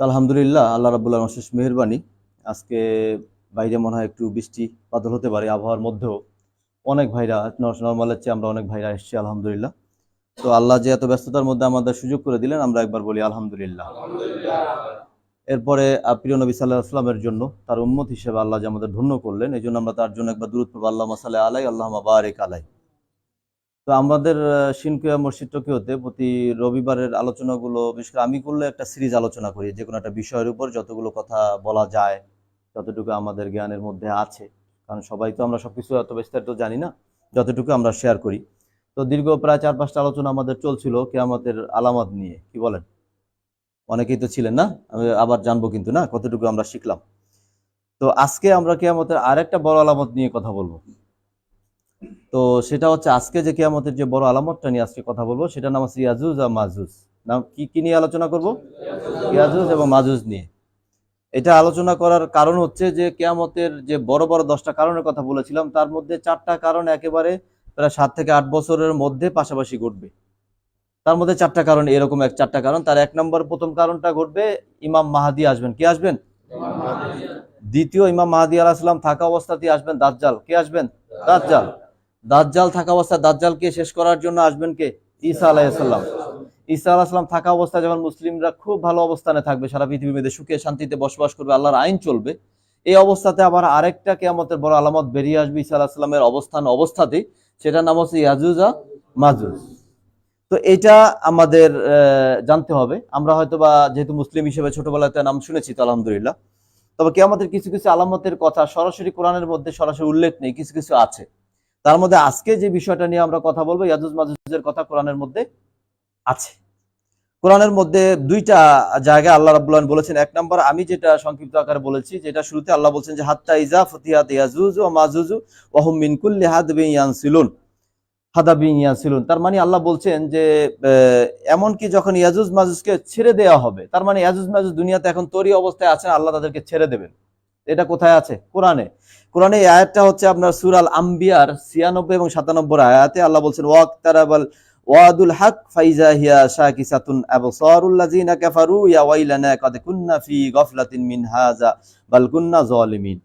আলহামদুলিল্লাহ, আল্লাহ রাব্বুল অশেষ মেহেরবানি। আজকে বাইরে মনে হয় একটু বৃষ্টি বাদল হতে পারে, আবহাওয়ার মধ্যেও অনেক ভাইরা নর্মালের চেয়ে আমরা অনেক ভাইরা এসেছি, আলহামদুলিল্লাহ। তো আল্লাহ যে এত ব্যস্ততার মধ্যে আমাদের সুযোগ করে দিলেন, আমরা একবার বলি আলহামদুলিল্লাহ। এরপরে প্রিয় নবী সাল্লাহ আসলামের জন্য তার উম্মত হিসেবে আল্লাহ যে আমাদের ধন্য করলেন এই জন্য আমরা তার জন্য একবার দূরত পড়ব আল্লাহ মাসালে আলাই আল্লাহ বারেক আলাই। তো আমাদের সিনকুয়া মসজিদ টোকিওতে প্রতি রবিবারের আলোচনাগুলো, বিশেষ করে আমি করলে একটা সিরিজ আলোচনা করি যে কোনো একটা বিষয়ের উপর যতগুলো কথা বলা যায়, যতটুকু আমাদের জ্ঞানের মধ্যে আছে। কারণ সবাই তো আমরা সবকিছু এত বিস্তারিত জানি না, যতটুকু আমরা শেয়ার করি। তো দীর্ঘ প্রায় চার পাঁচটা আলোচনা আমাদের চলছিল, কেয়ামতের আলামত নিয়ে, কি বলেন? অনেকেই তো ছিলেন না আবার জানব কিন্তু না, কতটুকু আমরা শিখলাম। তো আজকে আমরা কেয়ামতের আরেকটা বড় আলামত নিয়ে কথা বলব। তো সেটা হচ্ছে আজকে যে কেয়ামতের যে বড় আলামতটা নিয়ে আজকে কথা বলব সেটা নাম হচ্ছে ইয়াজুজ আর মাজুজ। নাম কি কি নিয়ে আলোচনা করব? ইয়াজুজ এবং মাজুজ নিয়ে। এটা আলোচনা করার কারণ হচ্ছে যে কেয়ামতের যে বড় বড় দশটা কারণের কথা বলেছিলাম, তার মধ্যে চারটা কারণ একেবারে প্রায় সাত থেকে আট বছরের মধ্যে পাশাপাশি ঘটবে। তার মধ্যে চারটা কারণ, এরকম এক চারটা কারণ। তার এক নম্বর, প্রথম কারণটা ঘটবে, ইমাম মাহাদি আসবেন। কে আসবেন? দ্বিতীয়, ইমাম মাহাদি আলাহিসাম থাকা অবস্থাতেই আসবেন। দাজ্জাল। কে আসবেন? দাজ্জাল। দাজ্জাল থাকা অবস্থায় দাজ্জালকে শেষ করার জন্য আসবেন কে? ঈসা আলাইসাল্লাম ঈসা আলাহিসাম থাকা অবস্থায় যখন মুসলিমরা খুব ভালো অবস্থানে থাকবে, সারা পৃথিবীর মধ্যে সুখে শান্তিতে বসবাস করবে, আল্লাহর আইন চলবে, এই অবস্থাতে আবার আরেকটা কেয়ামতের বড় আলামত বেরিয়ে আসবে ঈসা আলাহিসাল্লামের অবস্থান অবস্থাতেই। সেটার নাম হচ্ছে ইয়াজুজা মাজুজ। তো এটা আমাদের জানতে হবে। আমরা হয়তো বা যেহেতু মুসলিম হিসেবে ছোটবেলাতে নাম শুনেছি তো আলহামদুলিল্লাহ। তবে কেয়ামতের কিছু কিছু আলামতের কথা সরাসরি কোরআনের মধ্যে সরাসরি উল্লেখ নেই, কিছু কিছু আছে। তার মধ্যে আজকে যে বিষয়টা নিয়ে আমরা কথা বলব, ইয়াজুজ মাজুজের কথা কোরআনের মধ্যে আছে। কোরআনের মধ্যে দুইটা জায়গায় আল্লাহ রাব্বুল বলেছেন, এক নম্বর আমি যেটা সংক্ষিপ্ত আকারে বলেছি, যেটা শুরুতে আল্লাহ বলছেন যে, হাত্তা ইজা ফতিহাত ইয়াজুজু ওয়া মাজুজু ওয়া হুম মিন ইয়াসিলুন তার মানে আল্লাহ বলছেন যে এমনকি যখন ইয়াজুজ মাজুজকে ছেড়ে দেওয়া হবে, তার মানে ইয়াজুজ মাজুজ দুনিয়াতে এখন তৈরি অবস্থায় আছেন, আল্লাহ তাদেরকে ছেড়ে দেবেন। এটা কোথায় আছে? কোরআনে। কোরআনে আয়াতটা হচ্ছে আপনার সুরাল আম্বিয়ার ছিয়ানব্বই এবং সাতানব্বই আয়াতে আল্লাহ বলছেন ওয়াক তারাবাল ওয়াদুল হক ফাইজা হিয়া শাকিসাতুন আবসারুল্লাযিনা কাফারু ইয়া ওয়াইলানা কাদ কুন্না ফি গফলাতিন মিন হাযা বাল কুন্না জালিমিন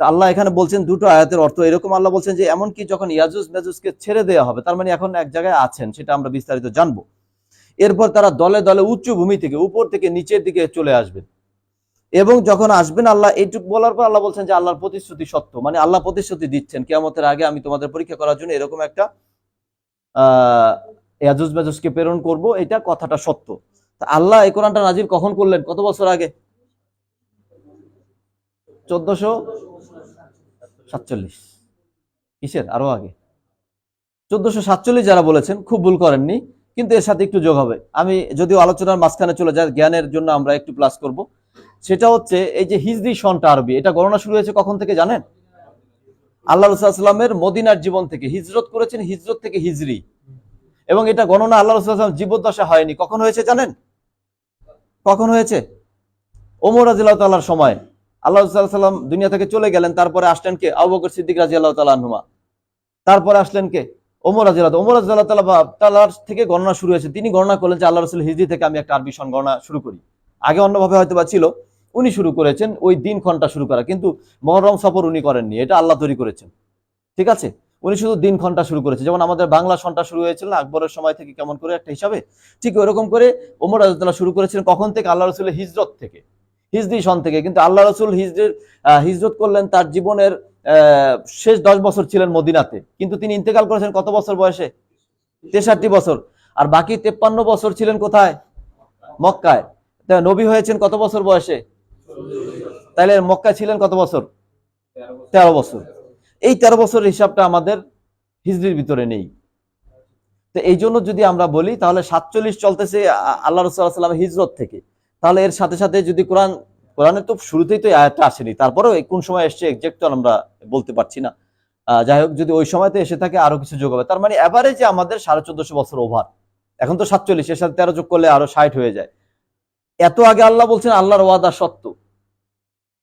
তা আল্লাহ এখানে বলছেন দুটো আয়াতের অর্থ। এরকম আল্লাহ বলছেন যে, এমনকি যখন ইয়াজুজ মেজুজকে ছেড়ে দেওয়া হবে, তার মানে এখন এক জায়গায় আছেন, সেটা আমরা বিস্তারিত জানব। এরপর তারা দলে দলে উচ্চ ভূমি থেকে, উপর থেকে নিচের দিকে চলে আসবেন। এবং যখন আসবেন আল্লাহ, এইটুক বলার পর আল্লাহ বলছেন যে, আল্লাহর প্রতিশ্রুতি সত্য। মানে আল্লাহ প্রতিশ্রুতি দিচ্ছেন। কেয়ামতের আগে আমি তোমাদের পরীক্ষা করার জন্য এরকম একটা আহ ইয়াজুজ মেজুজকে প্রেরণ করব, এটা কথাটা সত্য। তা আল্লাহ এই কোরআনটা নাজির কখন করলেন? কত বছর আগে? চোদ্দশো সাতচল্লিশ। কিসের? আরও আগে। চোদ্দশো সাতচল্লিশ যারা বলেছেন, খুব ভুল করেননি, কিন্তু এর সাথে একটু যোগ হবে। আমি যদিও আলোচনার মাঝখানে চলে যায় জ্ঞানের জন্য আমরা একটু প্লাস করব। সেটা হচ্ছে, এই যে হিজরি সনটা আরবি, এটা গণনা শুরু হয়েছে কখন থেকে জানেন? আল্লাহ রসুল্লাহামের মদিনার জীবন থেকে। হিজরত করেছেন হিজরত থেকে হিজরি। এবং এটা গণনা আল্লাহ রসুল্লাহাম জীবদ্দশা হয়নি। কখন হয়েছে জানেন? কখন হয়েছে? ওমর রাজিল্লাহ তাল্লার সময়। আল্লাহ সাল্লাম দুনিয়া থেকে চলে গেলেন, তারপরে আসলেন কে? আবু বকর সিদ্দিক রাজি আল্লাহ তালাহুমা তারপরে আসলেন কে? ওমর রাজিল্লাহ ওমর তাল্লাহ তাল্লার থেকে গণনা শুরু হয়েছে। তিনি গণনা করলেন যে আল্লাহ রসুল হিজরি থেকে আমি একটা আরবি গণনা শুরু করি। আগে অন্যভাবে হয়তো বা ছিল, উনি শুরু করেছেন ওই দিন ক্ষণটা শুরু করা। কিন্তু মহরম সফর উনি করেননি, এটা আল্লাহ তৈরি করেছেন। ঠিক আছে? উনি শুধু দিন ক্ষণটা শুরু করেছে। যেমন আমাদের বাংলা সনটা শুরু হয়েছিল আকবরের সময় থেকে কেমন করে একটা হিসাবে, ঠিক ওরকম করে ওমর রাজুল্লাহ শুরু করেছিলেন কখন থেকে? আল্লাহ রসুলের হিজরত থেকে। হিজরি সন থেকে। কিন্তু আল্লাহ রসুল হিজরের হিজরত করলেন তার জীবনের শেষ দশ বছর ছিলেন মদিনাতে। কিন্তু তিনি ইন্তেকাল করেছেন কত বছর বয়সে? তেষট্টি বছর। আর বাকি তেপ্পান্ন বছর ছিলেন কোথায়? মক্কায়। নবী হয়েছেন কত বছর বয়সে? তাইলে মক্কায় ছিলেন কত বছর? তেরো বছর। এই তেরো বছরের হিসাবটা আমাদের হিজরির ভিতরে নেই। তো এই জন্য যদি আমরা বলি, তাহলে সাতচল্লিশ চলতেছে আল্লাহ আল্লাহ রসুল্লাহাম হিজরত থেকে। তাহলে এর সাথে সাথে যদি কোরআন কোরআনে তো শুরুতেই তো আয়াতটা আসেনি, তারপরেও কোন সময় এসছে এক্সাক্ট আমরা বলতে পারছি না। যাই হোক, যদি ওই সময়তে এসে থাকে আরও কিছু যোগ হবে। তার মানে অ্যাভারেজে আমাদের সাড়ে চোদ্দশো বছর ওভার এখন তো সাতচল্লিশ, এর সাথে তেরো যোগ করলে আরও ষাট হয়ে যায়। এত আগে আল্লাহ বলছেন আল্লাহর ওয়াদা সত্য।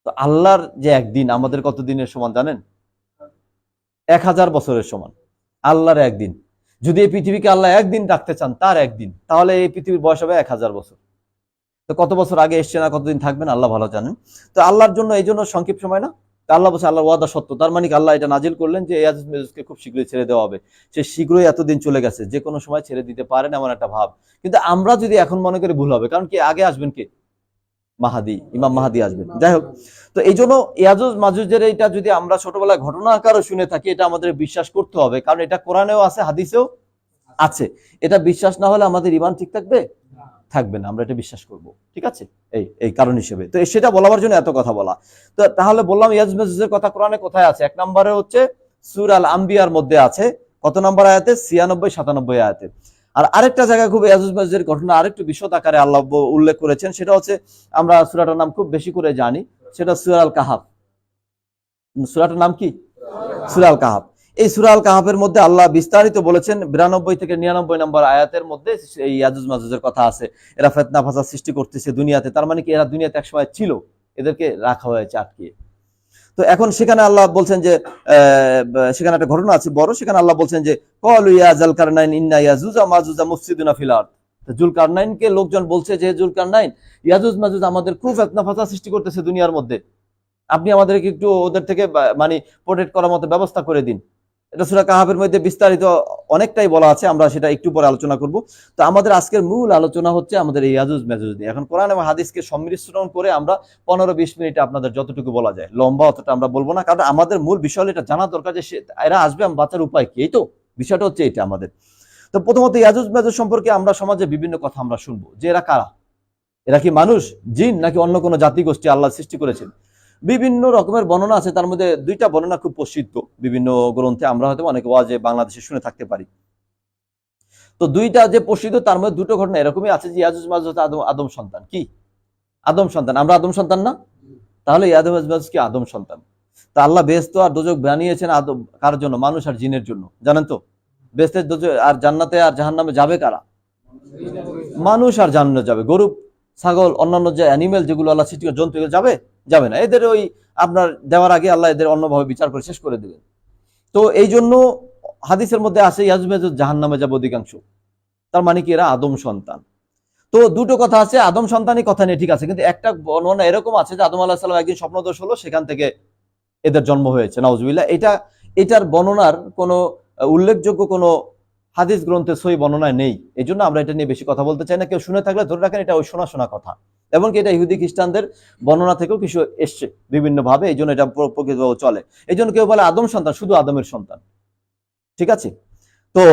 তো আল্লাহর যে একদিন, আমাদের কত দিনের সমান জানেন? এক হাজার বছরের সমান। আল্লাহর একদিন। যদি এই পৃথিবীকে আল্লাহ একদিন রাখতে চান, তার একদিন। তাহলে এই পৃথিবীর বয়স হবে এক হাজার বছর। তো কত বছর আগে এসছে না কতদিন থাকবেন আল্লাহ ভালো জানেন। তো আল্লাহর জন্য এই জন্য সংক্ষিপ্ত সময় না? আল্লাহ বলছে আল্লাহর ওয়াদা সত্য। তার মানে আল্লাহ এটা নাজিল করলেন যে ইয়াজুজ মেজুজকে খুব শীঘ্রই ছেড়ে দেওয়া হবে। সে শীঘ্রই এতদিন চলে গেছে, যে কোনো সময় ছেড়ে দিতে পারেন এমন একটা ভাব। কিন্তু আমরা যদি এখন মনে করি ভুল হবে, কারণ কি আগে আসবেন কে? মাহাদি, ইমাম মাহাদি আসবেন। যাই হোক, তো এই জন্য ইয়াজুজ মাজুজের এটা যদি আমরা ছোটবেলায় ঘটনা আকারও শুনে থাকি, এটা আমাদের বিশ্বাস করতে হবে। কারণ এটা কোরআনেও আছে, হাদিসেও আছে। এটা বিশ্বাস না হলে আমাদের ইমান ঠিক থাকবে? থাকবে না, আমরা এটা বিশ্বাস করব, ঠিক আছে? এই এই কারণ হিসেবে। তো সেটা বলার জন্য এত কথা বলা। তো তাহলে বললাম ইয়াজ কথা কোরআনে কোথায় আছে? এক নম্বরে হচ্ছে সুর আল আম্বিয়ার মধ্যে আছে। কত নম্বর আয়াতে? ছিয়ানব্বই, সাতানব্বই আয়াতে। আর আরেকটা জায়গায় খুব ইয়াজুজ মাজুজের ঘটনা আরেকটু বিশদ আকারে আল্লাহ উল্লেখ করেছেন, সেটা হচ্ছে আমরা সুরাটার নাম খুব বেশি করে জানি, সেটা সুরাল কাহাব সুরাটার নাম কি? সুরাল কাহাব এই সুরাল আল কাহাবের মধ্যে আল্লাহ বিস্তারিত বলেছেন, বিরানব্বই থেকে নিরানব্বই নম্বর আয়াতের মধ্যে এই ইয়াজুজ মাজুজের কথা আছে। এরা ফেতনা ফাসাদ সৃষ্টি করতেছে দুনিয়াতে, তার মানে কি এরা দুনিয়াতে একসময় ছিল, এদেরকে রাখা হয়েছে আটকিয়ে। তো এখন সেখানে আল্লাহ বলছেন যে সেখানে একটা ঘটনা আছে বড়, সেখানে আল্লাহ বলছেন যে, কলু ইয়াজাল কারনাইন ইন্না ইয়াজুজা মাজুজা মুফসিদুনা ফিল তো জুলকারনাইনকে লোকজন বলছে যে জুলকারনাইন, ইয়াজুজ মাজুজ আমাদের খুব ফেতনা ফাসাদ সৃষ্টি করতেছে দুনিয়ার মধ্যে। আপনি আমাদেরকে একটু ওদের থেকে মানে প্রোটেক্ট করার মতো ব্যবস্থা করে দিন। এটা সুরা কাহাবের মধ্যে বিস্তারিত অনেকটাই বলা আছে, আমরা সেটা একটু পরে আলোচনা করব। তো আমাদের আজকের মূল আলোচনা হচ্ছে আমাদের এই ইয়াজুজ মেজুজ নিয়ে। এখন কোরআন এবং হাদিসকে সম্মিশ্রণ করে আমরা পনেরো বিশ মিনিটে আপনাদের যতটুকু বলা যায়, লম্বা অতটা আমরা বলব না, কারণ আমাদের মূল বিষয় এটা জানা দরকার যে এরা আসবে বাঁচার উপায় কি। এই তো, বিষয়টা হচ্ছে এটা আমাদের। তো প্রথমত ইয়াজুজ মেজুজ সম্পর্কে আমরা সমাজে বিভিন্ন কথা আমরা শুনব। যে এরা কারা? এরা কি মানুষ, জিন নাকি অন্য কোনো জাতিগোষ্ঠী আল্লাহ সৃষ্টি করেছেন? বিভিন্ন রকমের বর্ণনা আছে তার মধ্যে দুইটা বর্ণনা খুব প্রসিদ্ধ। বিভিন্ন গ্রন্থে আমরা হয়তো অনেক ওয়াজে বাংলাদেশে শুনে থাকতে পারি। তো দুইটা যে প্রসিদ্ধ তার মধ্যে দুটো ঘটনা এরকমই আছে যে ইয়াজুজ মাজুজ আদম আদম সন্তান। কি? আদম সন্তান। আমরা আদম সন্তান না? তাহলে ইয়াদম মাজুজ কি আদম সন্তান? তা আল্লাহ বেস্ত আর দোজক বানিয়েছেন আদম কার জন্য? মানুষ আর জিনের জন্য। জানেন তো? বেস্তের দোজক আর জান্নাতে আর জাহান্নামে যাবে কারা? মানুষ আর জান্নাতে যাবে। গরু ছাগল অন্যান্য যে অ্যানিমেল যেগুলো আল্লাহ সৃষ্টি করে, জন্তু যাবে? যাবে না। এদের ওই আপনার দেওয়ার আগে আল্লাহ এদের অন্যভাবে বিচার করে শেষ করে দেবেন। তো এই জন্য হাদিসের মধ্যে আছে ইয়াজমেজুদ জাহান নামে যাবে অধিকাংশ। তার মানে কি, এরা আদম সন্তান। তো দুটো কথা আছে, আদম সন্তানই কথা নেই ঠিক আছে, কিন্তু একটা বর্ণনা এরকম আছে যে আদম আল্লাহ সাল্লাম একদিন স্বপ্নদোষ হলো, সেখান থেকে এদের জন্ম হয়েছে। নাউজুবিল্লাহ, এটা, এটার বর্ণনার কোনো উল্লেখযোগ্য কোনো হাদিস গ্রন্থে সই বর্ণনায় নেই। এই আমরা এটা নিয়ে বেশি কথা বলতে চাই না। কেউ শুনে থাকলে ধরে রাখেন, এটা ওই শোনা শোনা কথা। এমনকি এটা ইহুদি খ্রিস্টানদের বর্ণনা থেকেও কিছু এসছে বিভিন্ন ভাবে এই জন্য এটা প্র- প্রকৃতভাবে চলে। এই জন্য কেউ বলে আদম সন্তান, শুধু আদমের সন্তান। ঠিক আছে? তো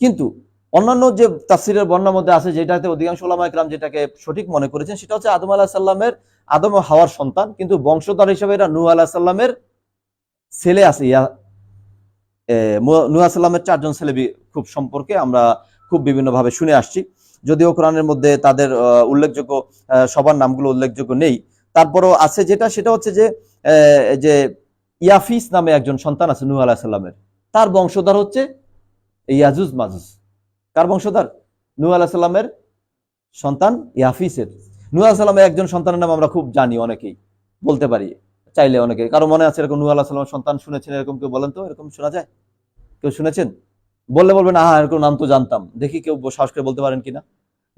কিন্তু অন্যান্য যে তাফসিরের বর্ণার মধ্যে আছে, যেটাতে অধিকাংশ ওলামা একরাম যেটাকে সঠিক মনে করেছেন, সেটা হচ্ছে আদম আলাহ সাল্লামের আদম হাওয়ার সন্তান। কিন্তু বংশধর হিসেবে এটা নূহ আলাহ সাল্লামের ছেলে আছে। ইয়া নূহ আলাইহিস সাল্লামের চারজন ছেলে খুব সম্পর্কে আমরা খুব বিভিন্নভাবে শুনে আসছি। যদিও কোরআনের মধ্যে তাদের উল্লেখযোগ্য সবার নামগুলো উল্লেখযোগ্য নেই। তারপরও আছে যেটা, সেটা হচ্ছে যে যে ইয়াফিস নামে একজন সন্তান আছে, নূহ আলাহ সাল্লামের তার বংশধর হচ্ছে ইয়াজুজ মাজুজ। কার বংশধর? নূহ আলাহ সাল্লামের সন্তান ইয়াফিসের। নূহ সাল্লামের একজন সন্তানের নাম আমরা খুব জানি অনেকেই, বলতে পারি, চাইলে অনেকে কারও মনে আছে এরকম নূহ আলাহ সাল্লামের সন্তান শুনেছেন এরকম কেউ বলেন তো? এরকম শোনা যায়? কেউ শুনেছেন? বললে বলবেন, আহা এরকম নাম তো জানতাম। দেখি কেউ সাহস করে বলতে পারেন কিনা।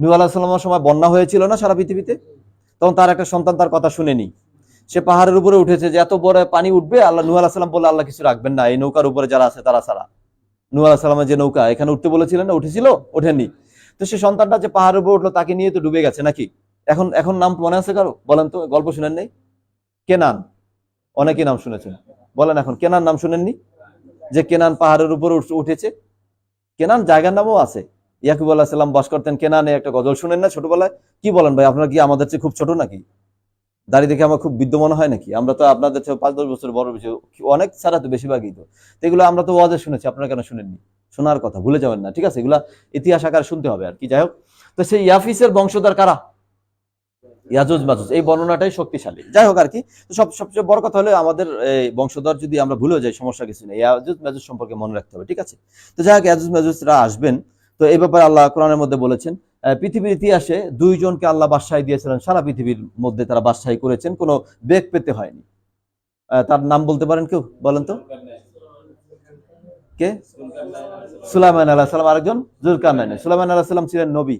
নূহ আলাহ সাল্লামের সময় বন্যা হয়েছিল না সারা পৃথিবীতে? তখন তার একটা সন্তান তার কথা শুনেনি। সে পাহাড়ের উপরে উঠেছে যে, এত বড় পানি উঠবে? আল্লাহ আলাহ সাল্লাম বলে আল্লাহ কিছু রাখবেন না। এই নৌকার উপরে যারা আছে তারা নূহ আলাহ সাল্লামের যে নৌকা, এখানে উঠতে বলেছিলেন না, উঠেছিল, ওঠেননি। তো সে সন্তানটা যে পাহাড়ের উপরে উঠল, তাকে নিয়ে তো ডুবে গেছে নাকি? এখন এখন নাম মনে আছে কারও? বলেন তো, গল্প শুনেন নেই? কেনান অনেকেই নাম শুনেছেন। বলেন এখন কেনান নাম শুনেননি? যে কেনান পাহাড়ের উপরে উঠেছে? কেনান জায়গার নামও আছে। ইয়াকুব আল্লাহ সাল্লাম বাস করতেন কেনানে, একটা গজল শুনেন না ছোটবেলায়? কি বলেন ভাই, আপনারা কি আমাদের চেয়ে খুব ছোট নাকি? দাঁড়িয়ে দেখে আমার খুব বিদ্যমান হয় নাকি? আমরা তো আপনাদের চেয়ে পাঁচ দশ বছর বড় বেশি, অনেক ছাড়া তো বেশিরভাগই তো এগুলো আমরা তো ওয়াজে শুনেছি, আপনারা কেন শুনেননি? শোনার কথা, ভুলে যাবেন না, ঠিক আছে? এগুলা ইতিহাস আকারে শুনতে হবে আর কি, যাই হোক। তো সেই ইয়াফিসের বংশধর কারা? ইয়াজুজ মাজুজ, এই বর্ণনাটাই শক্তিশালী। যাই হোক আর কি সব, সবচেয়ে বড় কথা হলো আমাদের বংশধর যদি আমরা ভুলেও যাই, সমস্যা কিছু নেই। ইয়াজুজ মাজুজ সম্পর্কে মনে রাখতে হবে, ঠিক আছে? তো যাই হোক, ইয়াজুজ মাজুজরা আসবেন। তো এই ব্যাপারে আল্লাহ কোরআনের মধ্যে বলেছেন পৃথিবীর ইতিহাসে দুইজনকে আল্লাহ বাদশাহী দিয়েছিলেন। সারা পৃথিবীর মধ্যে তারা বাদশাহী করেছেন, কোনো বেগ পেতে হয়নি। তার নাম বলতে পারেন কেউ? বলেন তো। কে? সুলাইমান আলাহ সাল্লাম আরেকজন? জুলকার সুলাইমান আলাহ সাল্লাম ছিলেন নবী।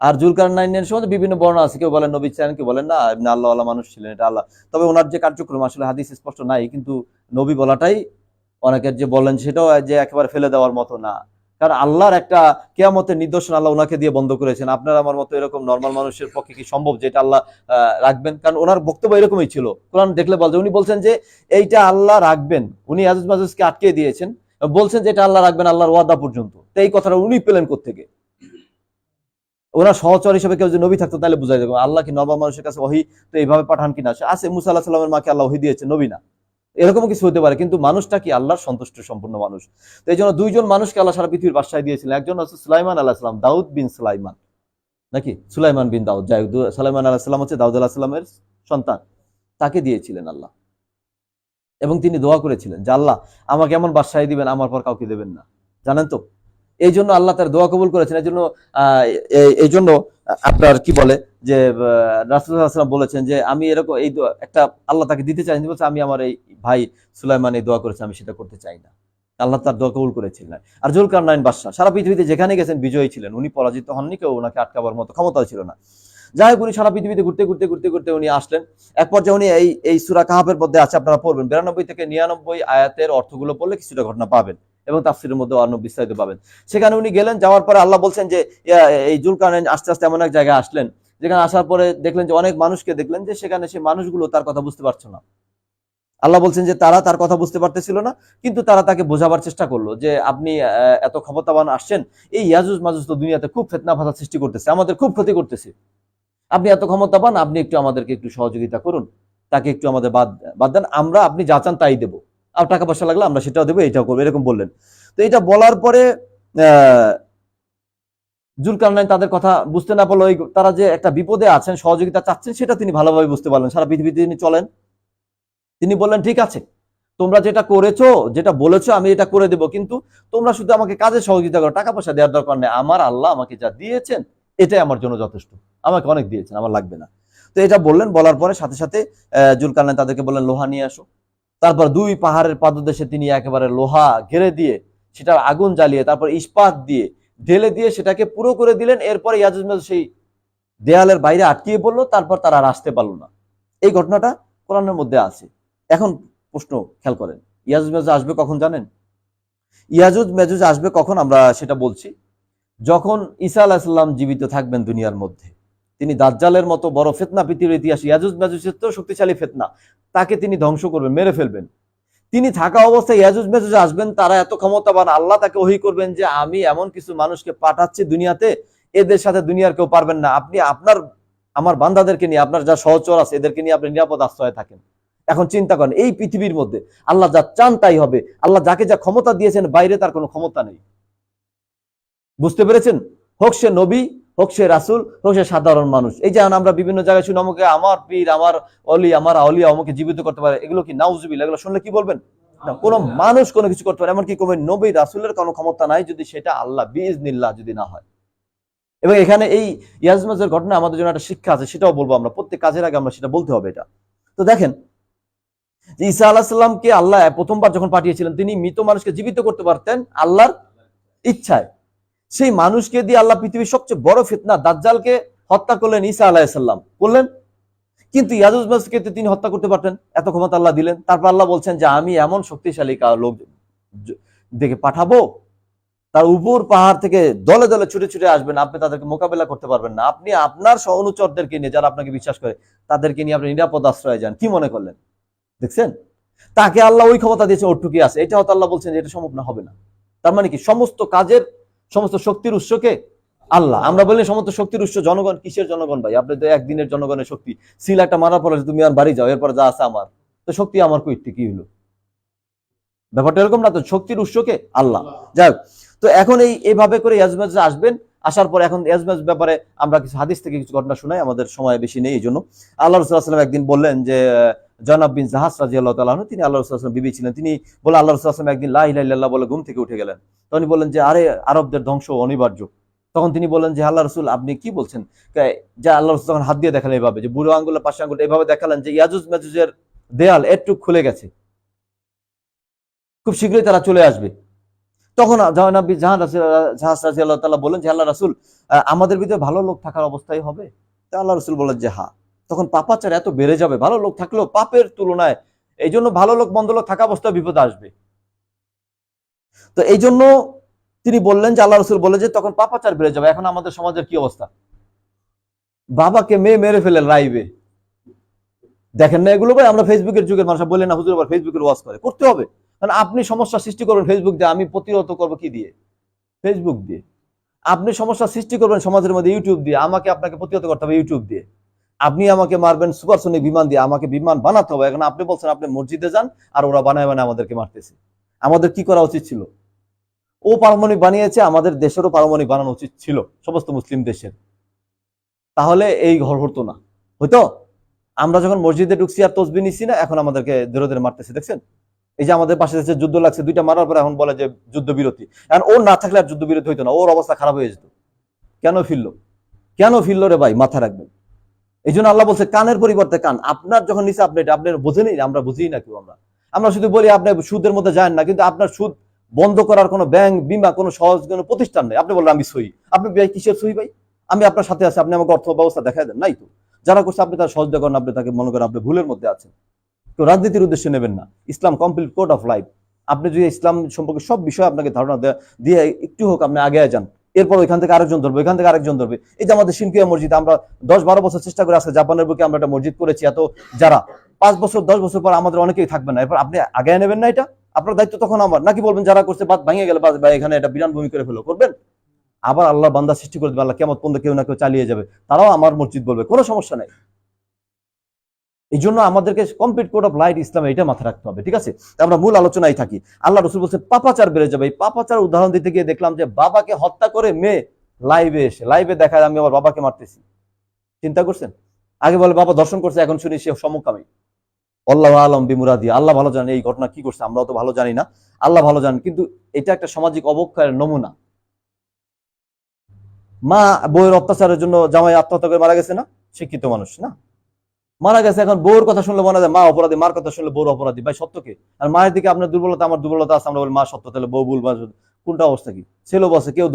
আর জুলকার নাইনের সময় বিভিন্ন বর্ণ আছে। কেউ বলেন নবী ছিলেন, কেউ বলেন না, এমনি আল্লাহ আল্লাহ মানুষ ছিলেন, এটা আল্লাহ। তবে ওনার যে কার্যক্রম, আসলে হাদিস স্পষ্ট নাই, কিন্তু নবী বলাটাই অনেকের যে বলেন সেটাও যে একেবারে ফেলে দেওয়ার মতো না। কারণ আল্লাহর একটা কেয়ামতের নিদর্শন আল্লাহ ওনাকে দিয়ে বন্ধ করেছেন। আপনার আমার মতো এরকম নর্মাল মানুষের পক্ষে কি সম্ভব যেটা আল্লাহ রাখবেন? কারণ ওনার বক্তব্য এরকমই ছিল। কোরআন দেখলে বলছে উনি বলছেন যে এইটা আল্লাহ রাখবেন। উনি আজুজ মাজুজকে আটকে দিয়েছেন, বলছেন যে এটা আল্লাহ রাখবেন আল্লাহর ওয়াদা পর্যন্ত। তো এই কথাটা উনি পেলেন থেকে ওনার সহচর হিসেবে কেউ যদি নবী থাকতো, তাহলে বুঝাই দেবো। আল্লাহ কি নবা মানুষের কাছে ওহি তো এইভাবে পাঠান কিনা? আছে, মুসা আল্লাহ সাল্লামের মাকে আল্লাহ ওহি দিয়েছে, নবী না। এরকম কিছু হতে পারে, কিন্তু মানুষটা কি আল্লাহর সন্তুষ্ট সম্পূর্ণ মানুষ? তো এই জন্য দুইজন মানুষকে আল্লাহ সারা পৃথিবীর বাসায় দিয়েছিলেন। একজন হচ্ছে সুলাইমান আল্লাহ সাল্লাম দাউদ বিন সুলাইমান। নাকি? সুলাইমান বিন দাউদ, যাই সুলাইমান আল্লাহ সাল্লাম হচ্ছে দাউদ আল্লাহ সাল্লামের সন্তান। তাকে দিয়েছিলেন আল্লাহ। এবং তিনি দোয়া করেছিলেন যে, আল্লাহ, আমাকে এমন বাসায় দিবেন, আমার পর কাউকে দেবেন না। জানেন তো? এই জন্য আল্লাহ তার দোয়া কবুল করেছেন। এই জন্য এই- জন্য আপনার কি বলে যে রাসুল্লাহাম বলেছেন যে, আমি এরকম এই একটা আল্লাহ তাকে দিতে চাই বলছে, আমি আমার এই ভাই সুলাইমান এই দোয়া করেছে, আমি সেটা করতে চাই না। আল্লাহ তার দোয়া কবুল করেছিলেন। আর জুলকার নাইন বাদশাহ, সারা পৃথিবীতে যেখানে গেছেন বিজয়ী ছিলেন। উনি পরাজিত হননি, কেউ ওনাকে আটকাবার মতো ক্ষমতাও ছিল না। যাই হোক, উনি সারা পৃথিবীতে ঘুরতে ঘুরতে ঘুরতে ঘুরতে উনি আসলেন। এক পর্যায়ে উনি এই এই সুরা কাহাবের মধ্যে আছে, আপনারা পড়বেন। বিরানব্বই থেকে নিরানব্বই আয়াতের অর্থগুলো পড়লে কিছুটা ঘটনা পাবেন। এবং তাফসিরের মধ্যে অন্য বিস্তারিত পাবেন। সেখানে উনি গেলেন, যাওয়ার পরে আল্লাহ বলছেন যে এই জুলকারনাইন আস্তে আস্তে এমন এক জায়গায় আসলেন, যেখানে আসার পরে দেখলেন যে অনেক মানুষকে দেখলেন যে সেখানে সেই মানুষগুলো তার কথা বুঝতে পারছে না। আল্লাহ বলছেন যে তারা তার কথা বুঝতে পারতেছিল না, কিন্তু তারা তাকে বোঝাবার চেষ্টা করল যে, আপনি এত ক্ষমতাবান আসছেন, এই ইয়াজুজ মাজুজ তো দুনিয়াতে খুব ফেতনা ফাসাদ সৃষ্টি করতেছে, আমাদের খুব ক্ষতি করতেছে। আপনি এত ক্ষমতাবান, আপনি একটু আমাদেরকে একটু সহযোগিতা করুন, তাকে একটু আমাদের বাদ বাদ দেন, আমরা, আপনি যা চান তাই দেবো। আর টাকা পয়সা লাগলে আমরা সেটাও দেবো এটাও করব, এরকম বললেন। তো এটা বলার পরে জুলকারনাইন তাদের কথা বুঝতে না পারল তারা যে একটা বিপদে আছেন, সহযোগিতা চাচ্ছেন, সেটা তিনি ভালোভাবে বুঝতে পারলেন। সারা পৃথিবীতে তিনি চলেন। তিনি বললেন, ঠিক আছে, তোমরা যেটা করেছ, যেটা বলেছ, আমি এটা করে দেব। কিন্তু তোমরা শুধু আমাকে কাজে সহযোগিতা করো, টাকা পয়সা দেওয়ার দরকার নেই। আমার আল্লাহ আমাকে যা দিয়েছেন, এটাই আমার জন্য যথেষ্ট। আমাকে অনেক দিয়েছেন, আমার লাগবে না। তো এটা বললেন, বলার পরে সাথে সাথে জুলকারনাইন তাদেরকে বললেন, লোহা নিয়ে আসো। তারপর দুই পাহাড়ের পাদদেশে তিনি একেবারে লোহা ঘেরে দিয়ে সেটা আগুন জ্বালিয়ে, তারপর ইস্পাত দিয়ে ঢেলে দিয়ে সেটাকে পুরো করে দিলেন। এরপরে ইয়াজুজ সেই দেয়ালের বাইরে আটকিয়ে পড়ল, তারপর তারা আর আসতে পারল না। এই ঘটনাটা কোরআনের মধ্যে আছে। এখন প্রশ্ন খেয়াল করেন, ইয়াজুজ মেজুজ আসবে কখন জানেন? ইয়াজুজ মেজুজ আসবে কখন আমরা সেটা বলছি। যখন ঈসা আলাহিসাল্লাম জীবিত থাকবেন দুনিয়ার মধ্যে তিনি দাজ্জালের মতো বড় ফেতনা পৃথিবীর ইতিহাস ইয়াজুজ মেজুজের তো শক্তিশালী ফেতনা, তাকে তিনি ধ্বংস করবেন, মেরে ফেলবেন। তিনি থাকা অবস্থায় ইয়াজুজ মেজুজ আসবেন, তারা এত ক্ষমতাবান, আল্লাহ তাকে ওহি করবেন যে আমি এমন কিছু মানুষকে পাঠাচ্ছি দুনিয়াতে, এদের সাথে দুনিয়ার কেউ পারবেন না। আপনি আপনার, আমার বান্দাদেরকে নিয়ে, আপনার যা সহচর আছে, এদেরকে নিয়ে আপনি নিরাপদ আশ্রয়ে থাকেন। এখন চিন্তা করেন, এই পৃথিবীর মধ্যে আল্লাহ যা চান তাই হবে। আল্লাহ যাকে যা ক্ষমতা দিয়েছেন, বাইরে তার কোনো ক্ষমতা নেই। বুঝতে পেরেছেন? হোক সে নবী হোক সে রাসুল হোক সে সাধারণ মানুষ। এই যে আমরা বিভিন্ন জায়গায় শুনি আমাকে আমার পীর আমার অলি আমার আউলিয়া আমাকে জীবিত করতে পারে এগুলো কি নাউজুবিল এগুলো শুনলে কি বলবেন? না কোনো মানুষ কোনো কিছু করতে পারে এমনকি কোনো নবী রাসুলের কোনো ক্ষমতা নাই যদি সেটা আল্লাহ বিজ নিল্লাহ যদি না হয়। এবং এখানে এই ইয়াজমাজের ঘটনা আমাদের জন্য একটা শিক্ষা আছে সেটাও বলব আমরা। প্রত্যেক কাজের আগে আমরা সেটা বলতে হবে এটা। তো দেখেন যে ঈসা আল্লাহ সাল্লামকে আল্লাহ প্রথমবার যখন পাঠিয়েছিলেন তিনি মৃত মানুষকে জীবিত করতে পারতেন আল্লাহর ইচ্ছায়। সেই মানুষকে দিয়ে আল্লাহ পৃথিবীর সবচেয়ে বড় ফিতনা, দাজ্জালকে হত্যা করলেন ঈসা আলাহিসাল্লাম করলেন? কিন্তু ইয়াজুজ তিনি হত্যা করতে পারতেন। এত ক্ষমতা আল্লাহ দিলেন। তারপর আল্লাহ বলছেন যে, আমি এমন শক্তিশালী লোক দেখে পাঠাবো। তার উপর পাহাড় থেকে দলে দলে ছুটে ছুটে আসবেন। আপনি তাদেরকে মোকাবেলা করতে পারবেন না। আপনি আপনার অনুচরদেরকে নিয়ে যারা আপনাকে বিশ্বাস করে, তাদেরকে নিয়ে আপনি নিরাপদ আশ্রয়ে যান। কি মনে করলেন? দেখছেন? তাকে আল্লাহ ওই ক্ষমতা দিয়েছে ওটুকি আছে। এটা হয়তো আল্লাহ বলছেন যে, এটা সম্ভব না, হবে না। তার মানে কি? সমস্ত কাজের সমস্ত শক্তির উৎসকে আল্লাহ। আমরা বলি সমস্ত শক্তির উৎস জনগণ, কিসের জনগণ ভাই? আপনি তো একদিনের জনগণের শক্তি। সিল একটা মারার পরে তুমি আর বাড়ি যাও, এরপর যা আছে আমার। তো শক্তি আমার কইতে কি হলো ব্যাপারটা এরকম না তো? শক্তির উৎসকে আল্লাহ। যাই তো এখন এই, এভাবে করে ইয়াজমাজ আসবেন, আসার পর এখন ইয়াজমাজ ব্যাপারে আমরা কিছু হাদিস থেকে কিছু ঘটনা শোনাই, আমাদের সময় বেশি নেই, এই জন্য। আল্লাহ রসুল্লাহাম একদিন বললেন যে জনাব বিন জাহাজ রাজি আল্লাহ তালাহ তিনি আল্লাহ রসুল্লাহাম বিবি ছিলেন। তিনি বলে আল্লাহ রসুল্লাহাম একদিন লাহ ইল্লাহ বলে ঘুম থেকে উঠে গেলেন। তখন বললেন যে, আরে, আরবদের ধ্বংস অনিবার্য। তখন তিনি বলেন যে আল্লাহ রসুল, আপনি কি বলছেন? যে আল্লাহ রসুল তখন হাত দিয়ে দেখালেন এভাবে, যে বুড়ো আঙ্গুলের পাশে আঙ্গুল এভাবে দেখালেন যে, ইয়াজুজ মেজুজের দেয়াল একটু খুলে গেছে। খুব শীঘ্রই তারা চলে আসবে। তখন জাহানাবি জাহান জাহাজ রাজি আল্লাহ তাআলা বলেন যে আল্লাহ রাসুল আমাদের ভিতরে ভালো লোক থাকার অবস্থায় হবে? তা আল্লাহ রসুল বলেন যে হ্যাঁ। তখন পাপাচার এত বেড়ে যাবে, ভালো লোক থাকলেও পাপের তুলনায় এই জন্য ভালো লোক, মন্দ লোক থাকা অবস্থায় বিপদ আসবে। তো এই জন্য তিনি বললেন যে, আল্লাহ রসুল বলে যে, তখন পাপাচার বেড়ে যাবে। এখন আমাদের সমাজের কি অবস্থা? বাবাকে মেয়ে মেরে ফেলে লাইভে। দেখেন না এগুলো ভাই, আমরা ফেসবুকের যুগের মানুষ বলে না, হুজুর আবার ফেসবুকের ওয়াজ করে। করতে হবে। কারণ আপনি সমস্যা সৃষ্টি করবেন ফেসবুক দিয়ে, আমি প্রতিহত করব কি দিয়ে? ফেসবুক দিয়ে। আপনি সমস্যা সৃষ্টি করবেন সমাজের মধ্যে ইউটিউব দিয়ে, আমাকে আপনাকে প্রতিহত করতে হবে ইউটিউব দিয়ে। আপনি আমাকে মারবেন সুপারসনিক বিমান দিয়ে আমাকে বিমান বানাতে হবে। এখন আপনি বলছেন আপনি মসজিদে যান আর ওরা বানায় বানায় আমাদেরকে মারতেছে। আমাদের কি করা উচিত ছিল? ও পারমাণবিক বানিয়েছে, আমাদের দেশেরও পারমাণবিক বানানো উচিত ছিল, সমস্ত মুসলিম দেশের। তাহলে এই ঘর হতো না। হয়তো? আমরা যখন মসজিদে ঢুকছি আর তসবি নিচ্ছি না, এখন আমাদেরকে ধরে ধরে মারতেছে, দেখছেন? এই যে আমাদের পাশে দেশে যুদ্ধ লাগছে, দুইটা মারার পরে এখন বলে যে যুদ্ধ বিরতি এখন ও না থাকলে আর যুদ্ধ বিরতি হইতো না, ওর অবস্থা খারাপ হয়ে যেত। কেন ফিরলো? কেন ফিরলো রে ভাই, মাথা রাখবেন? এই জন্য আল্লাহ বলছে, কানের পরিবর্তে কান। আপনার যখন নিচে আপনি আপনি বোঝেনি আমরা বুঝি না কেউ আমরা। আমরা শুধু বলি, আপনি সুদের মধ্যে যান না, কিন্তু আপনার সুদ বন্ধ করার কোনো ব্যাংক, বিমা, কোনো সহজ কোনো প্রতিষ্ঠান নেই। আপনি বললেন, আমি সই। আপনি কিসের সই ভাই? আমি আপনার সাথে আছি, আপনি আমাকে অর্থ ব্যবস্থা দেখাই দেন, নাই তো? যারা করছে, আপনি তার সহযোগিতা করেন, আপনি তাকে মনে করেন, আপনি ভুলের মধ্যে আছেন। তো রাজনীতির উদ্দেশ্যে নেবেন না। ইসলাম কমপ্লিট কোড অফ লাইফ আপনি যদি ইসলাম সম্পর্কে সব বিষয়ে আপনাকে ধারণা দিয়ে একটু হোক, আপনি আগে যান। এরপর ওইখান থেকে আরেকজন ধরবে, ওইখান থেকে আরেকজন ধরবে। এই যে আমাদের সিনকিয়া মসজিদ, আমরা দশ বারো বছর চেষ্টা করে আসছে জাপানের বুকে আমরা একটা মসজিদ করেছি। এত যারা পাঁচ বছর, দশ বছর পর আমাদের অনেকেই থাকবে না। এরপর আপনি আগে নেবেন না এটা? আপনার দায়িত্ব তখন আমার। নাকি বলবেন, যারা করছে বাদ ভাঙিয়ে গেলে বা এখানে এটা বিরান ভূমি করে ফেলো। করবেন? আবার আল্লাহ বান্দা সৃষ্টি করে দেবে। আল্লাহ কেমন পর্যন্ত কেউ না কেউ চালিয়ে যাবে। তারাও আমার মসজিদ বলবে। কোনো সমস্যা নেই। এই জন্য আমাদেরকে কমপ্লিট কোড অফ লাইট ইসলামে এটা মাথায় রাখতে হবে, ঠিক আছে? আমরা মূল আলোচনায় থাকি। আল্লাহ রসুল বলছে পাপাচার বেড়ে যাবে। এই পাপাচার উদাহরণ দিতে গিয়ে দেখলাম যে, বাবাকে হত্যা করে মেয়ে লাইভে এসে লাইভে দেখায়, আমি আমার বাবাকে মারতেছি। চিন্তা করছেন? আগে বলে, বাবা দর্শন করছে, এখন শুনি সে সমকামী। আল্লাহ আলম বিমুরাদি, আল্লাহ ভালো জানে এই ঘটনা কি করছে আমরা তো ভালো জানি না। আল্লাহ ভালো জানেন, কিন্তু এটা একটা সামাজিক অবক্ষয়ের নমুনা। মা বউয়ের অত্যাচারের জন্য জামাই আত্মহত্যা করে মারা গেছে না? শিক্ষিত মানুষ, না? মারা গেছে এখন বউর কথা শুনলে মনে হয় মা অপরাধী, মার কথা শুনলে বউর অপরাধী। ভাই, সত্য কি? আর মায়ের দিকে আপনার দুর্বলতা, আমার দুর্বলতা আছে, আমরা বলি, মা, সত্য, তাহলে বউ ভুল কোনটা অবস্থা কি? ছেলে বসে, কেউ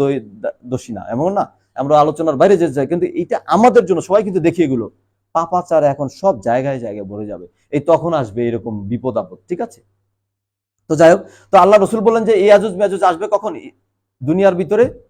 দোষী- না, এমন না? আমরা আলোচনার বাইরে যেতে চাই কিন্তু এটা আমাদের জন্য, সবাই কিন্তু দেখি এগুলো। পাপাচার এখন সব জায়গায় জায়গায় ভরে যাবে। এই তখন আসবে এরকম বিপদ আপদ, ঠিক আছে? তো যাই হোক, তো আল্লাহ রসুল বললেন যে, এই আজুজ মেজুজ আসবে কখন? দুনিয়ার ভিতরে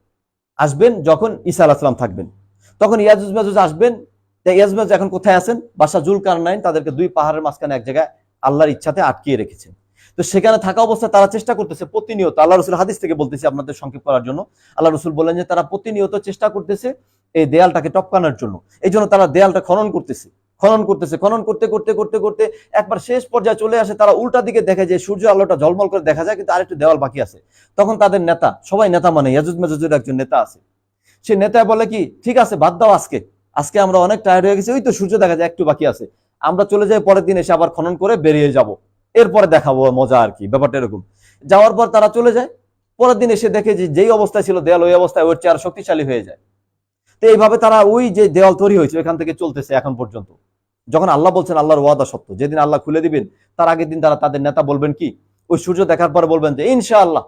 আসবেন যখন ঈসা আলাহিসাম থাকবেন। তখন ইয়াজুজ মেজুজ আসবেন তা ইয়াজুজ এখন কোথায় আছেন? বাসা জুল কারনাইন তাদেরকে দুই পাহাড়ের মাঝখানে এক জায়গায় আল্লাহর ইচ্ছাতে আটকিয়ে রেখেছেন। তো সেখানে থাকা অবস্থায় তারা চেষ্টা করতেছে প্রতিনিয়ত, আল্লাহ রসুল হাদিস থেকে বলতেছি আপনাদের সংক্ষেপ করার জন্য, আল্লাহ রসুল বলেন যে তারা প্রতিনিয়ত চেষ্টা করতেছে এই দেয়ালটাকে টপকানোর জন্য। এই জন্য তারা দেয়ালটা খনন করতেছে খনন করতেছে, খনন করতে করতে করতে করতে একবার শেষ পর্যায়ে চলে আসে, তারা উল্টা দিকে দেখে যে সূর্য আলোটা ঝলমল করে দেখা যায়, কিন্তু আরেকটু দেওয়াল বাকি আছে। তখন তাদের নেতা, সবাই নেতা মানে ইয়াজুজ মেজুজের একজন নেতা আছে। সে নেতা বলে কি, ঠিক আছে, বাদ দাও আজকে। আজকে আমরা অনেক টায়ার্ড হয়ে গেছি, ওই তো সূর্য দেখা যায়, একটু বাকি আছে। আমরা চলে যাই, পরের দিন এসে আবার খনন করে বেরিয়ে যাব। এরপরে দেখাবো মজা আর কি, ব্যাপারটা এরকম। যাওয়ার পর তারা চলে যায়, পরের দিন এসে দেখে যে যেই অবস্থায় ছিল দেয়াল, ওই অবস্থায় ওর চেয়ে আরও শক্তিশালী হয়ে যায়। তো এইভাবে তারা ওই যে দেওয়াল তৈরি হয়েছে এখান থেকে চলতেছে এখন পর্যন্ত। যখন আল্লাহ বলছেন আল্লাহর ওয়াদা সত্য, যেদিন আল্লাহ খুলে দিবেন, তার আগের দিন তারা তাদের নেতা বলবেন কি? ওই সূর্য দেখার পর বলবেন যে, ইনশাআল্লাহ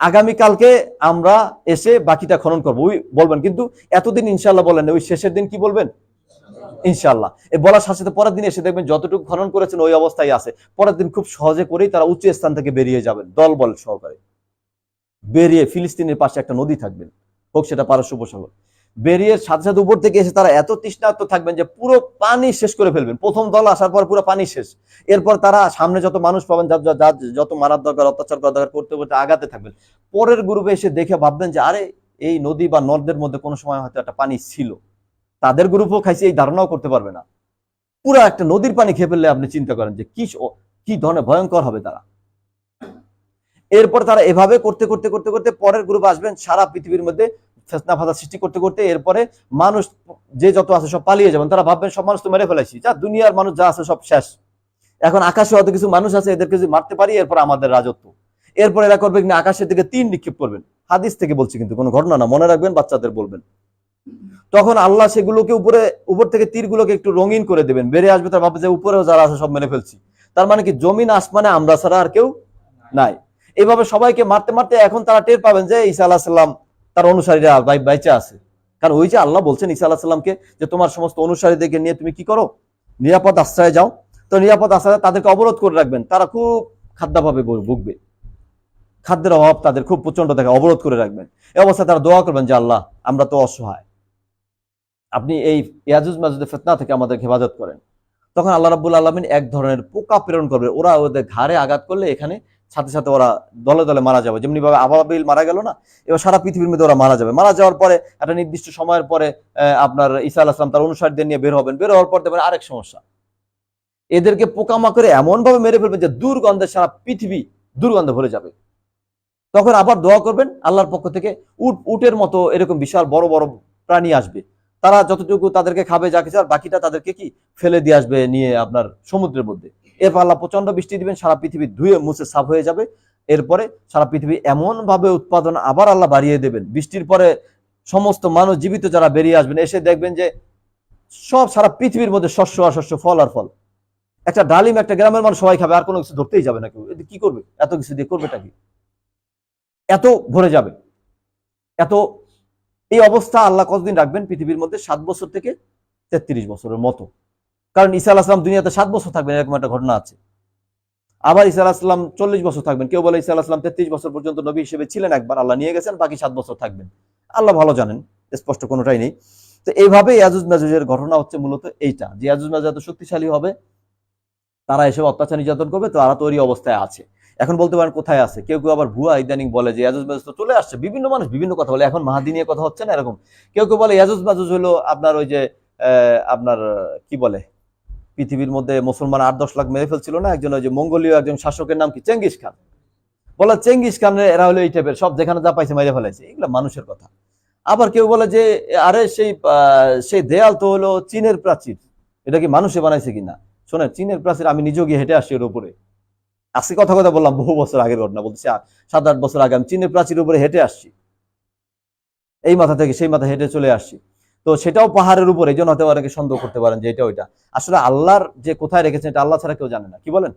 আগামীকালকে আমরা এসে বাকিটা খনন করব। ওই বলবেন, কিন্তু এতদিন ইনশাল্লাহ বলেন ওই শেষের দিন কি বলবেন? ইনশাল্লাহ এ বলার সাথে সাথে পরের দিন এসে দেখবেন যতটুকু খনন করেছেন ওই অবস্থায় আছে। পরের দিন খুব সহজে করেই তারা উচ্চ স্থান থেকে বেরিয়ে যাবেন, দল বল সহকারে। বেরিয়ে ফিলিস্তিনের পাশে একটা নদী থাকবেন হোক সেটা পারস্য উপসাগর। বেরিয়ে সাথে সাথে উপর থেকে এসে তারা এত তৃষ্ণার্ত থাকবেন যে পুরো পানি শেষ করে ফেলবেন। প্রথম দল আসার পর পুরো পানি শেষ। এরপর তারা সামনে যত মানুষ পাবেন যা- যা- যা- যত মারার দরকার, অত্যাচার করা দরকার, করতে করতে আগাতে থাকবেন। পরের গ্রুপে এসে দেখে ভাববেন যে, আরে, এই নদী বা নদের মধ্যে কোনো সময় হয়তো একটা পানি ছিল। তাদের গ্রুপও খাইছে, এই ধারণাও করতে পারবে না। পুরো একটা নদীর পানি খেয়ে ফেললে আপনি চিন্তা করেন যে, কি কি ধরনের ভয়ঙ্কর হবে তারা? এরপর তারা এভাবে করতে করতে করতে করতে পরের গ্রুপ আসবেন সারা পৃথিবীর মধ্যে। ফেসনা ফাদা সৃষ্টি করতে করতে এরপরে মানুষ যে যত আছে সব পালিয়ে যাবেন, তারা ভাববেন সব মানুষ তো মেরে ফেলাইছি। যা দুনিয়ার মানুষ যা আছে সব শেষ। এখন আকাশে হয়তো কিছু মানুষ আছে, এদেরকে যদি মারতে পারি, এরপর আমাদের রাজত্ব। এরপর এরা করবে কিনা আকাশের দিকে তিন নিক্ষেপ করবেন। হাদিস থেকে বলছি কিন্তু, কোনো ঘটনা না। মনে রাখবেন, বাচ্চাদের বলবেন। তখন আল্লাহ সেগুলোকে উপরে, উপর থেকে তীরগুলোকে একটু রঙিন করে দেবেন। বেড়ে আসবে, তার ভাববে যে উপরেও যারা আছে সব মেরে ফেলছি। তার মানে কি, জমিন আসমানে আমরা ছাড়া আর কেউ নাই। এইভাবে সবাইকে মারতে মারতে এখন তারা টের পাবেন যে ঈসা আল্লাহ সাল্লাম তার অনুসারীরা বাই- বাইচে আছে। কারণ ওই যে আল্লাহ বলছেন ঈসা আল্লাহ সাল্লামকে যে তোমার সমস্ত অনুসারীদেরকে নিয়ে তুমি কি করো? নিরাপদ আশ্রয়ে যাও। তো নিরাপদ আশ্রয়ে তাদেরকে অবরোধ করে রাখবেন। তারা খুব খাদ্যাভাবে ভুগবে। খাদ্যের অভাব তাদের খুব প্রচণ্ড থাকে, অবরোধ করে রাখবেন। এই অবস্থায় তারা দোয়া করবেন যে আল্লাহ, আমরা তো অসহায়। আপনি এই ইয়াজুজ মাজুদের ফেতনা থেকে আমাদের হেফাজত করেন। তখন আল্লাহ রাব্বুল আলমিন এক ধরনের পোকা প্রেরণ করবে। ওরা ওদের ঘাড়ে আঘাত করলে এখানে সাথে সাথে ওরা দলে দলে মারা যাবে। যেমনি ভাবে আবাবিল মারা গেল না, এবার সারা পৃথিবীর মধ্যে ওরা মারা যাবে। মারা যাওয়ার পরে একটা নির্দিষ্ট সময়ের পরে আপনার ঈসা আল আসলাম তার অনুসারীদের নিয়ে বের হবেন। বের হওয়ার পর দেখবেন আরেক সমস্যা। এদেরকে পোকামাকড়ে এমন ভাবে মেরে ফেলবেন যে দুর্গন্ধে সারা পৃথিবী দুর্গন্ধে ভরে যাবে। তখন আবার দোয়া করবেন, আল্লাহর পক্ষ থেকে উট, উটের মতো এরকম বিশাল বড় বড় প্রাণী আসবে। তারা যতটুকু তাদেরকে খাবে যা কিছু, আর বাকিটা তাদেরকে কি? ফেলে দিয়ে আসবে নিয়ে আপনার সমুদ্রের মধ্যে। এরপর আল্লাহ প্রচণ্ড বৃষ্টি দিবেন, সারা পৃথিবী ধুয়ে মুছে সাফ হয়ে যাবে। এরপরে সারা পৃথিবী এমন ভাবে উৎপাদন আবার আল্লাহ বাড়িয়ে দেবেন। বৃষ্টির পরে সমস্ত মানুষ জীবিত যারা বেরিয়ে আসবেন, এসে দেখবেন যে সব সারা পৃথিবীর মধ্যে শস্য আর শস্য, ফল আর ফল। একটা ডালিম একটা গ্রামের মানুষ সবাই খাবে, আর কোনো কিছু ধরতেই যাবে না কেউ। কি করবে? এত কিছু দিয়ে করবেটা কি? এত ভরে যাবে। এত এই অবস্থা আল্লাহ কতদিন রাখবেন পৃথিবীর মধ্যে? সাত বছর থেকে তেত্রিশ বছরের মতো। কারণ ঈসা আলাহিসাম দুনিয়াতে সাত বছর থাকবেন, এরকম একটা ঘটনা আছে। আবার ঈসা আলাহিসাম চল্লিশ বছর থাকবেন, কেউ বলে ঈসা আলাহিসাম তেত্রিশ বছর পর্যন্ত নবী হিসেবে ছিলেন একবার, আল্লাহ নিয়ে গেছেন, বাকি সাত বছর থাকবেন। আল্লাহ ভালো জানেন, স্পষ্ট কোনোটাই নেই। তো এইভাবে ইয়াজুজ মাজুজের ঘটনা হচ্ছে মূলত এইটা, যে ইয়াজুজ মাজুজ এত শক্তিশালী হবে, তারা এসব অত্যাচার নির্যাতন করবে, তো তারা তৈরি অবস্থায় আছে। এখন বলতে পারেন কোথায় আছে? কেউ কেউ আবার ভুয়া ইদানিং বলে যে ইয়াজুজ মাজুজ তো চলে আসছে, বিভিন্ন মানুষ বিভিন্ন কথা বলে, এখন মাহাদি নিয়ে কথা হচ্ছে না এরকম? কেউ কেউ বলে ইয়াজুজ মাজুজ হলো আপনার ওই যে আপনার কি বলে? পৃথিবীর মধ্যে মুসলমান আট দশ লাখ মেরে ফেলছিল না? একজন ওই যে মঙ্গোলীয় একজন শাসকের নাম কি? Genghis Khan. বলে চেঙ্গিস খান এরা হলো এই টাইপের সব যেখানে যা পাইছে মেরে ফেলাইছে। এগুলো মানুষের কথা। আবার কেউ বলে যে, আরে সেই সেই দেয়াল তো হলো চীনের প্রাচীর। এটা কি মানুষে বানাইছে কিনা? শোনেন, চীনের প্রাচীর আমি নিজেও গিয়ে হেঁটে আসছি ওর উপরে। আজকে কথা কথা বললাম, বহু বছর আগের ঘটনা বলতেছি আ- সাত আট বছর আগে আমি চীনের প্রাচীর উপরে হেঁটে আসছি। এই মাথা থেকে সেই মাথা হেঁটে চলে আসছি। তো সেটাও পাহাড়ের উপরে এই জন্য হয়তো অনেকে সন্দেহ করতে পারেন যে এটা ওইটা। আসলে আল্লাহর যে কোথায় রেখেছেন এটা আল্লাহ ছাড়া কেউ জানে না। কি বলেন?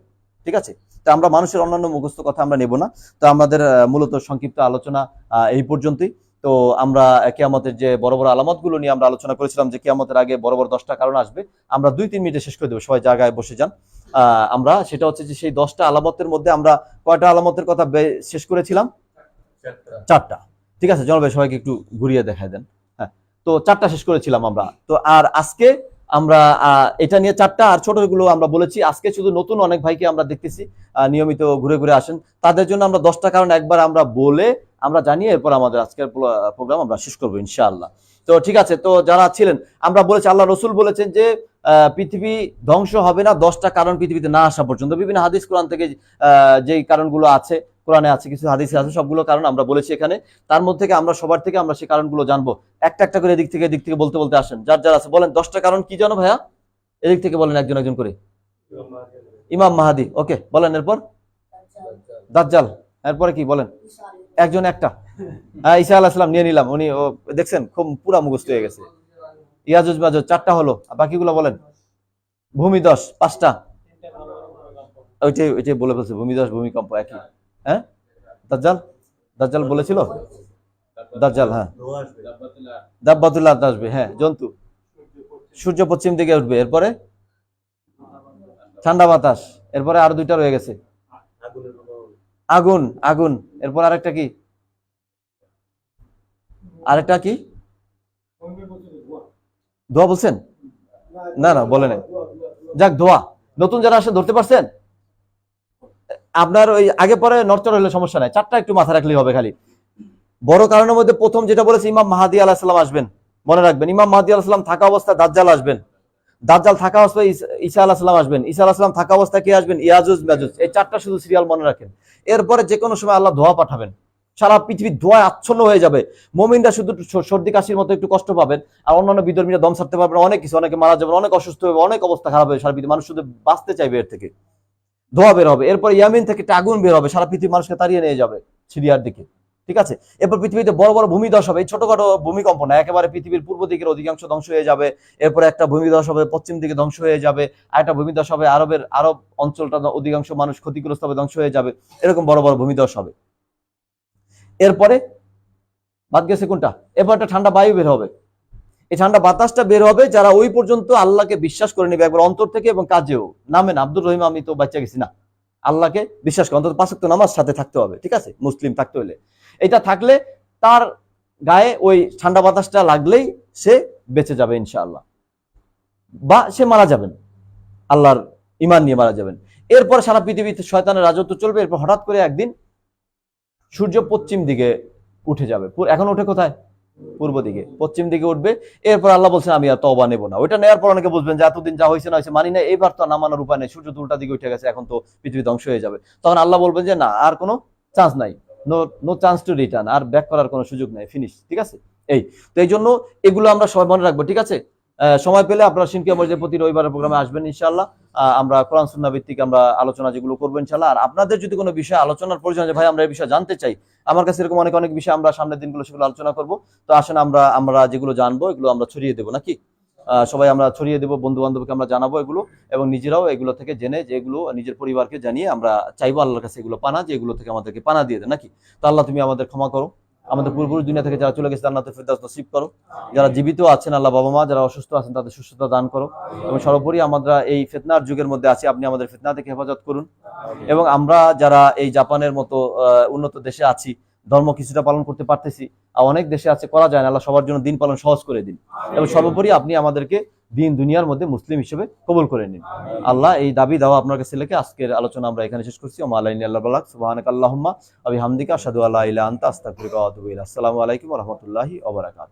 ঠিক আছে? তো আমরা মানুষের অন্যান্য মুখস্থ কথা আমরা নেব না। তো আমাদের মূলত সংক্ষিপ্ত আলোচনা এই পর্যন্তই। তো আমরা কেয়ামতের যে বড় বড় আলামতগুলো নিয়ে আমরা আলোচনা করেছিলাম যে কেয়ামতের আগে বড় বড় দশটা কারণ আসবে আমরা দুই তিন মিনিটে শেষ করে দেবো। সবাই জায়গায় বসে যান। আহ, আমরা সেটা হচ্ছে যে সেই দশটা আলামতের মধ্যে আমরা কয়টা আলামতের কথা শেষ করেছিলাম? চারটা। ঠিক আছে জনভাই সবাইকে একটু ঘুরিয়ে দেখায় দেন। তো চারটা শেষ করেছিলাম আমরা। তো আর আজকে আমরা এটা নিয়ে চারটা আর ছোটগুলো আমরা বলেছি। আজকে শুধু নতুন অনেক ভাইকে আমরা দেখতেছি নিয়মিত ঘুরে ঘুরে আসেন। তাদের জন্য আমরা দশটা, কারণ একবার আমরা বলে আমরা জানিয়ে এরপর আমাদের আজকের প্রোগ্রাম আমরা শেষ করব ইনশাআল্লাহ। তো ঠিক আছে, তো যারা ছিলেন, আমরা বলেছি, আল্লাহ রসুল বলেছেন যে পৃথিবী ধ্বংস হবে না, দশটা কারণ পৃথিবীতে না আসা পর্যন্ত। বিভিন্ন হাদিস কোরআন থেকে যেই কারণগুলো আছে কোরআনে আছে, কিছু হাদিসে আছে, সবগুলো কারণ আমরা বলেছি এখানে। তার মধ্যে থেকে আমরা সবার থেকে আমরা সেই কারণগুলো জানব। একটা একটা করে এদিক থেকে এদিক থেকে বলতে বলতে আসেন। যার যার আছে, বলেন, দশটা কারণ কি জানো ভাইয়া? এদিক থেকে বলেন একজন একজন করে। ইমাম মাহাদি, ওকে, বলেন এরপর। দাজ্জাল, এরপরে কি বলেন? একজন একটা। হ্যাঁ ঈসা আলাহ সালাম নিয়ে নিলাম, উনি দেখছেন, খুব পুরা মুখস্থ হয়ে গেছে। ইয়াজুজ মাজুজ, চারটা হলো বাকিগুলো বলেন। ভূমিদশ, পাঁচটা। ওইটাই ওইটাই বলে ফেলছে, ভূমিদশ, ভূমিকম্প, একই। হ্যাঁ? দাজ্জাল? দাজ্জাল বলেছিল? দাজ্জাল হ্যাঁ। দাব্বাতুল্লাহ আসবে হ্যাঁ। জন্তু? সূর্য পশ্চিম দিকে উঠবে, এরপরে? ঠান্ডা বাতাস, এরপরে আর দুইটা রয়ে গেছে। আগুন আগুন, এরপর আরেকটা কি? আরেকটা কি? দোয়া বলছেন? না না, বলে নাই। যাক দোয়া নতুন যারা আসে, ধরতে পারছেন? আপনার ওই আগে পরে নরচর হলে সমস্যা নাই। চারটা একটু মাথা রাখলেই হবে খালি। বড় কারণের মধ্যে প্রথম যেটা বলেছে, ইমাম মাহাদি আলাহিসাল্লাম আসবেন। মনে রাখবেন, ইমাম মাহাদি আলাহিসাল্লাম থাকা অবস্থায় দাজ্জাল আসবেন। দাজ্জাল থাকা অবস্থায় ঈসা আলাহিসাল্লাম আসবেন। ঈসা আলাহিসাল্লাম থাকা অবস্থায় কে আসবেন? ইয়াজুজ, মাজুজ। এই চারটা শুধু সিরিয়াল মনে রাখেন। এরপরে যে কোনো সময় আল্লাহ ধোয়া পাঠাবেন। সারা পৃথিবী ধোয়ায় আচ্ছন্ন হয়ে যাবে। মমিনরা শুধু সর্দি কাশির মতো একটু কষ্ট পাবেন। আর অন্যান্য বিধর্মীরা দম ছাড়তে পারবেন। অনেক কিছু, অনেকে মারা যাবেন, অনেক অসুস্থ হবে অনেক অবস্থা খারাপ হবে সারা পৃথিবী মানুষ শুধু বাঁচতে চাইবে এর থেকে। ধোয়া বের হবে, এরপর ইয়ামিন থেকে একটা আগুন বের হবে, সারা পৃথিবীর মানুষকে তাড়িয়ে নিয়ে যাবে সিরিয়ার দিকে, ঠিক আছে? এরপর পৃথিবীতে বড় বড় ভূমিধস হবে, এই ছোটখাটো ভূমিকম্প না, একেবারে পৃথিবীর পূর্ব দিকের অধিকাংশ ধ্বংস হয়ে যাবে, এরপরে একটা ভূমিধস হবে, পশ্চিম দিকে ধ্বংস হয়ে যাবে, আর একটা ভূমিধস হবে, আরবের, আরব অঞ্চলটা অধিকাংশ মানুষ ক্ষতিগ্রস্ত হবে, ধ্বংস হয়ে যাবে, এরকম বড় বড় ভূমিধস হবে। এরপরে, বাদ গেছে কোনটা? এরপর একটা ঠান্ডা বায়ু বের হবে এই ঠান্ডা বাতাসটা বের হবে যারা ওই পর্যন্ত আল্লাহকে বিশ্বাস করে নেবে একবার অন্তর থেকে এবং কাজেও। নামেন, আব্দুর রহিম, আমি তো বাচ্চা গেছি, না। আল্লাহকে বিশ্বাস করে, অন্তত পাঁচক নামাজ সাথে থাকতে হবে, ঠিক আছে? মুসলিম থাকতে হলে। এটা থাকলে তার গায়ে ওই ঠান্ডা বাতাসটা লাগলেই সে বেঁচে যাবে, ইনশাআল্লাহ। বা সে মারা যাবেন। আল্লাহর ইমান নিয়ে মারা যাবেন। এরপর সারা পৃথিবীতে শয়তানের রাজত্ব চলবে, এরপর হঠাৎ করে একদিন সূর্য পশ্চিম দিকে উঠে যাবে। এখন ওঠে কোথায়? পূর্ব দিকে, পশ্চিম দিকে উঠবে। এরপর আল্লাহ বলছেন, আমি আর তবা নেব না। ওইটা নেওয়ার পর অনেকে বুঝবেন যে এতদিন যা হয়েছে না হয়েছে মানি না এবার তো নামানোর উপায় নেই। সূর্য তো দিকে উঠে গেছে, এখন তো পৃথিবী ধ্বংস হয়ে যাবে। তখন আল্লাহ বলবেন যে, না, আর কোনো চান্স নাই। No no chance to return R back করার কোনো সুযোগ নাই। ফিনিশ ঠিক আছে? এই, তো এই জন্য এগুলো আমরা সবাই মনে রাখব, ঠিক আছে? সময় পেলে আপনারা সিনকিয়া মসজিদের প্রতি রবিবারের প্রোগ্রামে আসবেন, ইনশাআল্লাহ। আমরা কোরআন সুন্না ভিত্তিক আমরা আলোচনা যেগুলো করব ইনশাআল্লাহ। আর আপনাদের যদি কোনো বিষয়ে আলোচনার প্রয়োজন আছে ভাই, আমরা এই বিষয়ে জানতে চাই। আমার কাছে এরকম অনেক অনেক বিষয় আমরা সামনের দিনগুলো সেগুলো আলোচনা করব। তো আসেন আমরা আমরা যেগুলো জানব, এগুলো আমরা ছড়িয়ে দেবো, নাকি? সবাই আমরা ছড়িয়ে দেবো বন্ধু বান্ধবকে আমরা জানাব এগুলো, এবং নিজেরাও এগুলো থেকে জেনে, যে এগুলো নিজের পরিবারকে জানিয়ে আমরা চাইব আল্লাহর কাছে এগুলো পানা, যে এগুলো থেকে আমাদেরকে পানা দিয়ে দেয় নাকি? তো আল্লাহ তুমি আমাদের ক্ষমা করো। আমাদের পূর্বপুরুষ দুনিয়া থেকে যারা চলে গেছে জান্নাতুল ফেরদাউস নসিব করো। যারা জীবিত আছেন আল্লাহ বাবা মা, যারা অসুস্থ আছেন তাদের সুস্থতা দান করো। এবং সর্বোপরি আমরা এই ফিতনার যুগের মধ্যে আছি, আপনি আমাদের ফেতনা থেকে হেফাজত করুন। এবং আমরা যারা এই জাপানের মতো উন্নত দেশে আছি, ধর্ম কিছুটা পালন করতে পারতেছি, আর অনেক দেশে আছে, করা যায় না, আল্লাহ সবার জন্য দিন পালন সহজ করে দিন। এবং সর্বোপরি আপনি আমাদেরকে দিন দুনিয়ার মধ্যে মুসলিম হিসেবে কবুল করে নিন। আল্লাহ এই দাবি দাওয়া আপনার কাছে লেখে আজকের আলোচনা আমরা এখানে শেষ করছি। আল্লাহ আবি হামদিকা সাদু আল্লাহ ইলাহা আনতা ইলাইক। আসসালামু আলাইকুম রহমতুল্লাহি ওবরাকাত